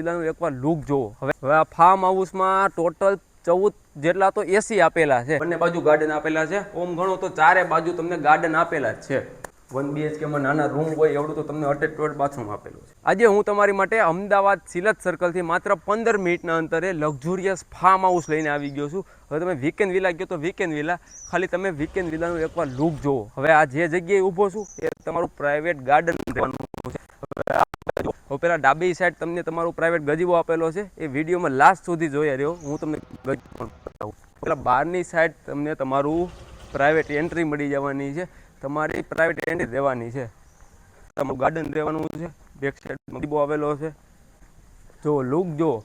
વિલાનું એકવાર લુક જોવો. હવે આ ફાર્મ હાઉસમાં ટોટલ ચૌદ જેટલા તો એસી આપેલા છે. બંને બાજુ ગાર્ડન આપેલા છે. ઓમ ઘણો તો ચારે બાજુ તમને ગાર્ડન આપેલા છે. વન બીએચકેમાં નાના રૂમ હોય એવડું તો તમને અટેચ બાથરૂમ આપેલું છે. આજે હું તમારી માટે અમદાવાદ સિલત સર્કલથી માત્ર પંદર મિનિટના અંતરે લક્ઝુરિયસ ફાર્મ હાઉસ લઈને આવી ગયો છું. હવે તમે વીકેન્ડ વિલા ગયો તો વીકેન્ડ વિલા ખાલી તમે વીકેન્ડ વિલાનું એકવાર લુક જોવો. હવે આ જે જગ્યાએ ઊભો છું, એ તમારું પ્રાઇવેટ ગાર્ડન રહેવાનું હવે પેલા ડાબી સાઈડ તમને તમારું પ્રાઇવેટ ગજીબો આપેલો છે. એ વિડીયોમાં લાસ્ટ સુધી જોયા રહ્યો. હું તમને ગજીબો બતાવું. પેલા બહારની સાઈડ તમને તમારું પ્રાઇવેટ એન્ટ્રી મળી જવાની છે. તમારી પ્રાઇવેટ એન્ટ્રી રહેવાની છે. તમારું ગાર્ડન રહેવાનું છે. બેક સાઈડ ગજીબો આવેલો છે. જો લુક જો.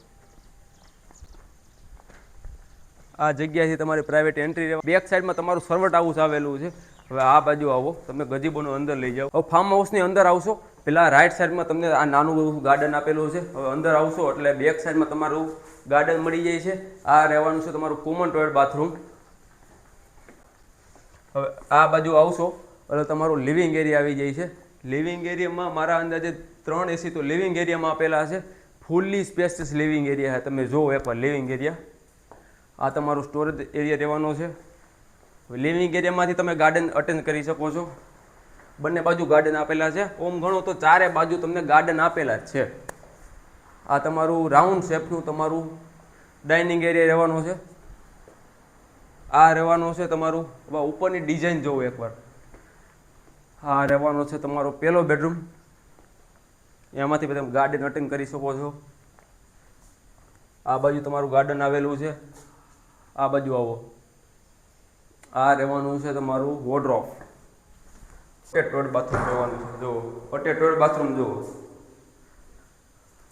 આ જગ્યાથી તમારી પ્રાઇવેટ એન્ટ્રી રહેવા બેક સાઈડમાં તમારું સર્વટ હાઉસ આવેલું છે. હવે આ બાજુ આવો. તમે ગજીબોનો અંદર લઈ જાઓ. ફાર્મ હાઉસની અંદર આવશો. પેલા રાઈટ સાઈડમાં તમને આ નાનું એવું ગાર્ડન આપેલું છે હવે અંદર આવશો એટલે બેક સાઈડમાં તમારું ગાર્ડન મળી જાય છે. આ રહેવાનું છે તમારું કોમન ટોયલેટ બાથરૂમ હવે આ બાજુ આવશો, એટલે તમારું લિવિંગ એરિયા આવી જાય છે. લિવિંગ એરિયામાં મારા અંદાજે ત્રણ એસી તો લિવિંગ એરિયામાં આપેલા છે ફૂલ્લી સ્પેસિયસ લિવિંગ એરિયા છે. તમે જુઓ એકવાર લિવિંગ એરિયા આ તમારું સ્ટોરેજ એરિયા રહેવાનો છે. લિવિંગ એરિયામાંથી તમે ગાર્ડન અટેન્ડ કરી શકો છો. બંને બાજુ ગાર્ડન આપેલા છે. ઓમ ગણો તો ચારે બાજુ તમને ગાર્ડન આપેલા છે. આ તમારું રાઉન્ડ શેપનું તમારું ડાઇનિંગ એરિયા રહેવાનો છે. આ રહેવાનો છે તમારું ઉપરની ડિઝાઇન જોવો એકવાર. આ રહેવાનો છે તમારો પહેલો બેડરૂમ એમાંથી તમે ગાર્ડન અટેન્ડ કરી શકો છો. આ બાજુ તમારું ગાર્ડન આવેલું છે. આ બાજુ આવો. આ રહેવાનું છે તમારું વોર્ડરોબ અટેચ બાથરૂમ જોવાનું છે. જુઓ અટેચ બાથરૂમ જુઓ.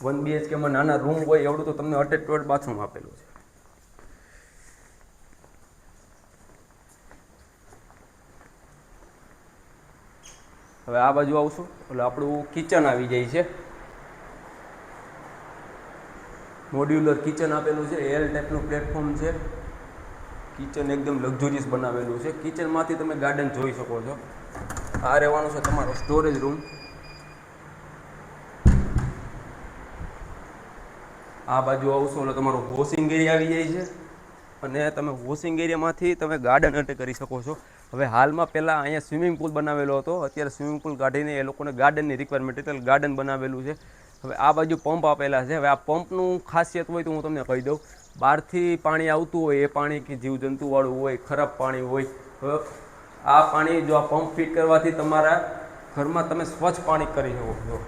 વન બીએચકેમાં નાના રૂમ હોય એવડું તો તમને અટેચ બાથરૂમ આપેલું છે. હવે આ બાજુ આવશું, એટલે આપણું કિચન આવી જાય છે. મોડ્યુલર કિચન આપેલું છે એલ ટાઈપનું પ્લેટફોર્મ છે. કિચન એકદમ લક્ઝુરિયસ બનાવેલું છે. કિચનમાંથી તમે ગાર્ડન જોઈ શકો છો. આ રહેવાનું છે તમારો સ્ટોરેજ રૂમ આ બાજુ આવશો એટલે તમારું વોશિંગ એરિયા આવી જાય છે. અને તમે વોશિંગ એરિયામાંથી તમે ગાર્ડન અટેક કરી શકો છો. હવે હાલમાં પહેલાં અહીંયા સ્વિમિંગ પુલ બનાવેલો હતો. અત્યારે સ્વિમિંગ પુલ કાઢીને એ લોકોને ગાર્ડનની રિક્વાયરમેન્ટ એટલે ગાર્ડન બનાવેલું છે. હવે આ બાજુ પંપ આપેલા છે. હવે આ પંપનું ખાસિયત હોય તો હું તમને કહી દઉં. બહારથી પાણી આવતું હોય એ પાણી કે જીવજંતુવાળું હોય, ખરાબ પાણી હોય, હવે આ પાણી જો આ પંપ ફિટ કરવાથી તમારા ઘરમાં તમે સ્વચ્છ પાણી કરી શકો. છો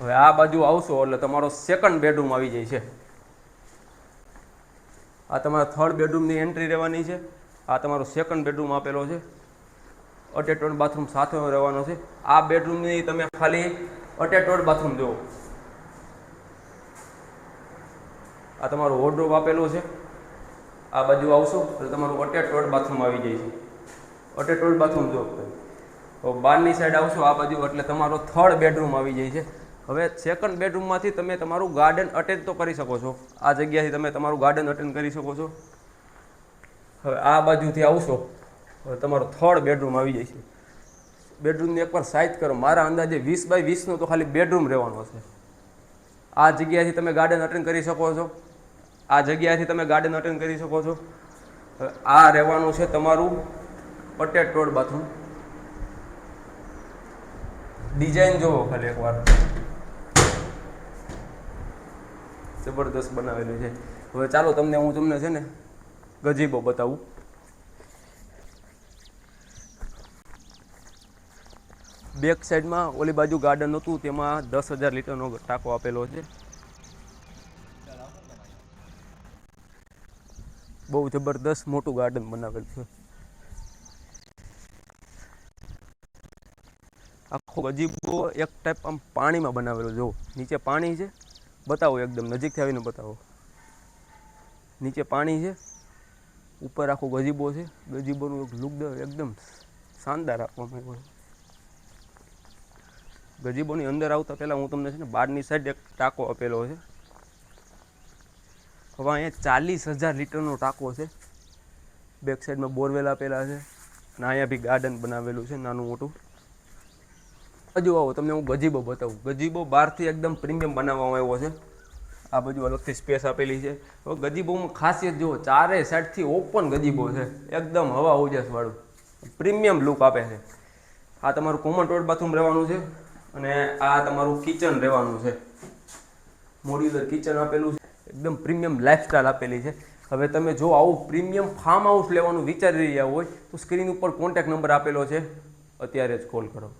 હવે આ બાજુ આવશો એટલે તમારો સેકન્ડ બેડરૂમ આવી જાય છે. આ તમારા થર્ડ બેડરૂમની એન્ટ્રી રહેવાની છે. આ તમારો સેકન્ડ બેડરૂમ આપેલો છે. અટેટોડ બાથરૂમ સાથે રહેવાનો છે. આ બેડરૂમની તમે ખાલી અટેટોડ બાથરૂમ જુઓ. આ તમારો વોર્ડરોબ આપેલો છે. આ બાજુ આવશો એટલે તમારું અટેચ બાથરૂમ આવી જાય છે. અટેચ બાથરૂમ જો તો બહારની સાઈડ આવશો આ બાજુ, એટલે તમારો થર્ડ બેડરૂમ આવી જાય છે. હવે સેકન્ડ બેડરૂમમાંથી તમે તમારું ગાર્ડન અટેન્ડ તો કરી શકો છો. આ જગ્યાથી તમે તમારું ગાર્ડન અટેન્ડ કરી શકો છો. હવે આ બાજુથી આવશો, હવે તમારો થર્ડ બેડરૂમ આવી જાય છે. બેડરૂમની એકવાર સાઇઝ કરો. મારા અંદાજે વીસ બાય વીસનો તો ખાલી બેડરૂમ રહેવાનો છે આ જગ્યાથી તમે ગાર્ડન અટેન્ડ કરી શકો છો. આ જગ્યાથી તમે ગાર્ડન અટેન્ડ કરી શકો છો. આ રહેવાનું છે તમારું અટેચ રોડ બાથરૂમ. ડિઝાઇન જોવો ખાલી એકવાર. જબરદસ્ત બનાવેલું છે. હવે ચાલો તમને હું તમને છે ને ગજીબો બતાવું. બેક સાઈડમાં ઓલી બાજુ ગાર્ડન હતું, તેમાં દસ હજાર લીટરનો ટાંકો આપેલો છે. બહુ જબરદસ્ત મોટું ગાર્ડન બનાવેલું છે. આખો ગજીબો એક ટાઈપ આમ પાણીમાં બનાવેલો, જો. નીચે પાણી છે. બતાવો એકદમ, નજીકથી આવીને બતાવો. નીચે પાણી છે. ઉપર આખો ગજીબો છે. ગજીબોનું એક લુક એકદમ શાનદાર આપવામાં આવ્યો છે. ગજીબોની અંદર આવતા પહેલાં હું તમને છે ને બહારની સાઈડ એક ટાંકો આપેલો છે. હવે અહીંયા ચાલીસ હજાર લીટરનો ટાંકો છે. બેક સાઈડમાં બોરવેલ આપેલા છે અને અહીંયા બી ગાર્ડન બનાવેલું છે નાનું મોટું. હજુ આવો, તમને હું ગજીબો બતાવું. ગજીબો બહારથી એકદમ પ્રીમિયમ બનાવવામાં આવ્યો છે. આ બાજુ અલગથી સ્પેસ આપેલી છે. હવે ગજીબોમાં ખાસિયત જુઓ, ચારે સાઈડથી ઓપન ગજીબો છે. એકદમ હવા ઉજાસવાળું પ્રીમિયમ લુક આપે છે. આ તમારું કોમન ટોયલેટ બાથરૂમ રહેવાનું છે અને આ તમારું કિચન રહેવાનું છે. મોડ્યુલર કિચન આપેલું છે. એકદમ પ્રીમિયમ લાઇફસ્ટાઈલ આપેલી છે. હવે તમે જો આવું પ્રીમિયમ ફાર્મ હાઉસ લેવાનું વિચારી રહ્યા હોય, તો સ્ક્રીન ઉપર કોન્ટેક્ટ નંબર આપેલો છે. અત્યારે જ કોલ કરો.